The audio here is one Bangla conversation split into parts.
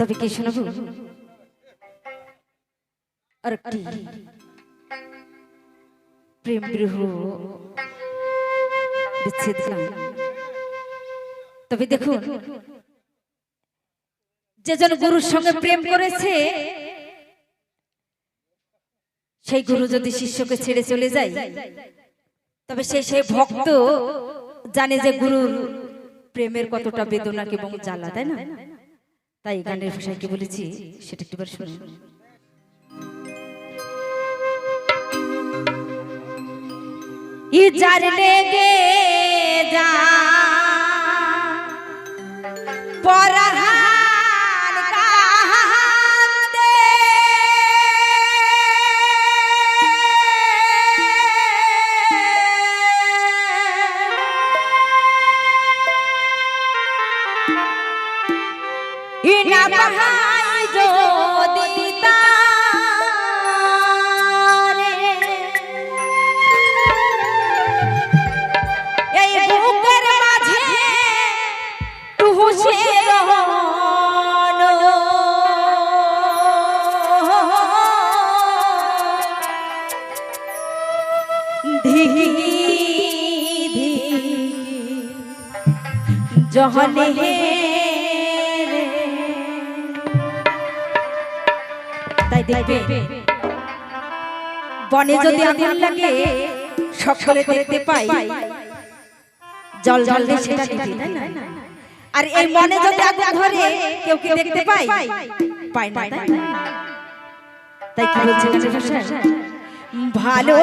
তবে কি শোনাবো? আর একটি প্রেম বিরহ বিচ্ছেদ তবে দেখুন, যে জন গুরুর সঙ্গে প্রেম করেছে, সেই গুরু যদি শিষ্যকে ছেড়ে চলে যায়, তবে সে সেই ভক্ত জানে যে গুরুর প্রেমের কতটা বেদনা এবং জ্বালা, তাই না? তাই গানের ভাষায় কি বলেছি? সেটা একটুবার শুনুন। ই যার লেগে যা পরহান জহলে রে। তাই দেখবে বনে যদি আগুন লাগে সকলে দেখতে পাই জল জল দিয়ে সেটা নিভে তাই না? আর এই মনে যদি আগুন ধরে কেউ কি দেখতে পাই পাই না তাই কি বলছে? ভালো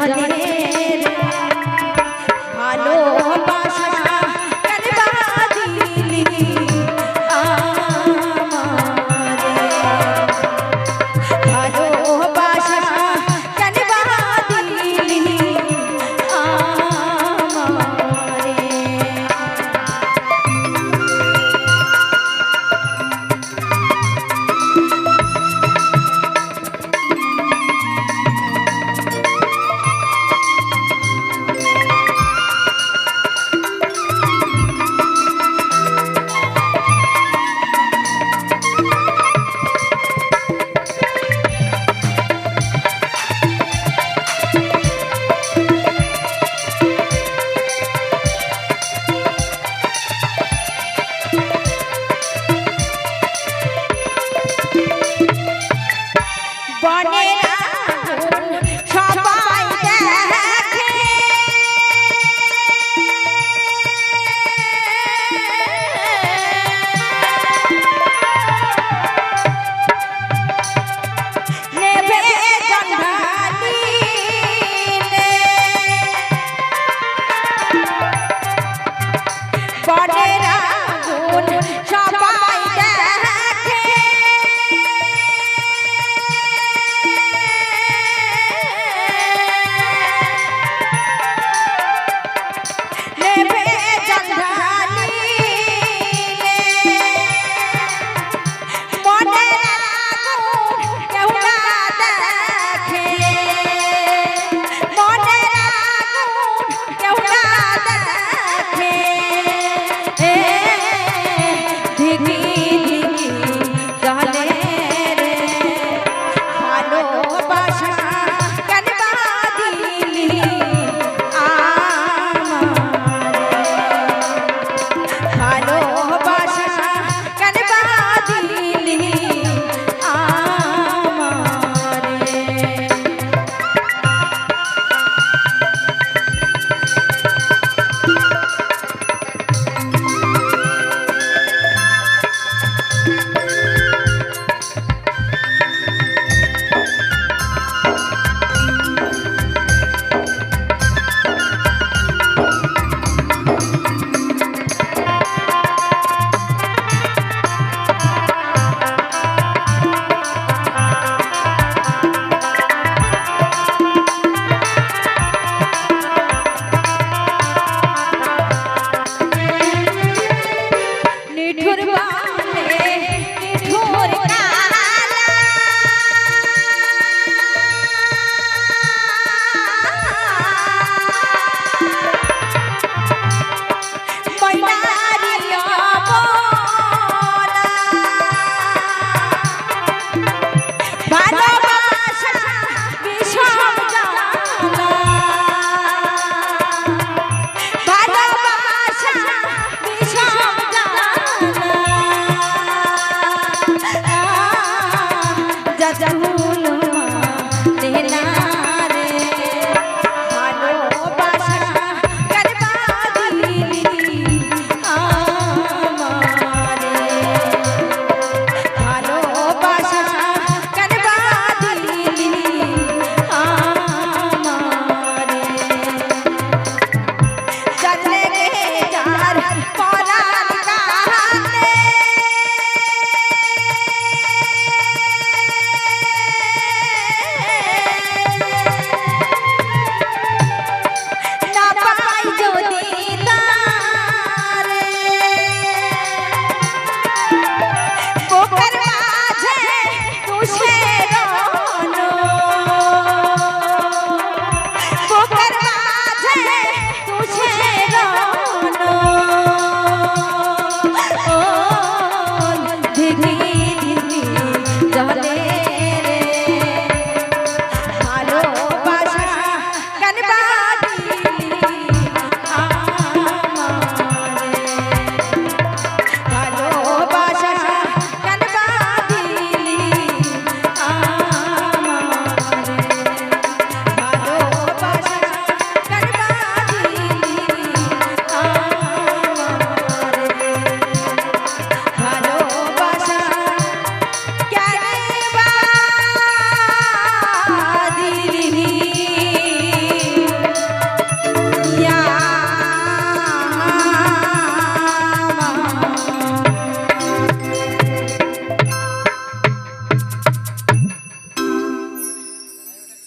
জলে বনের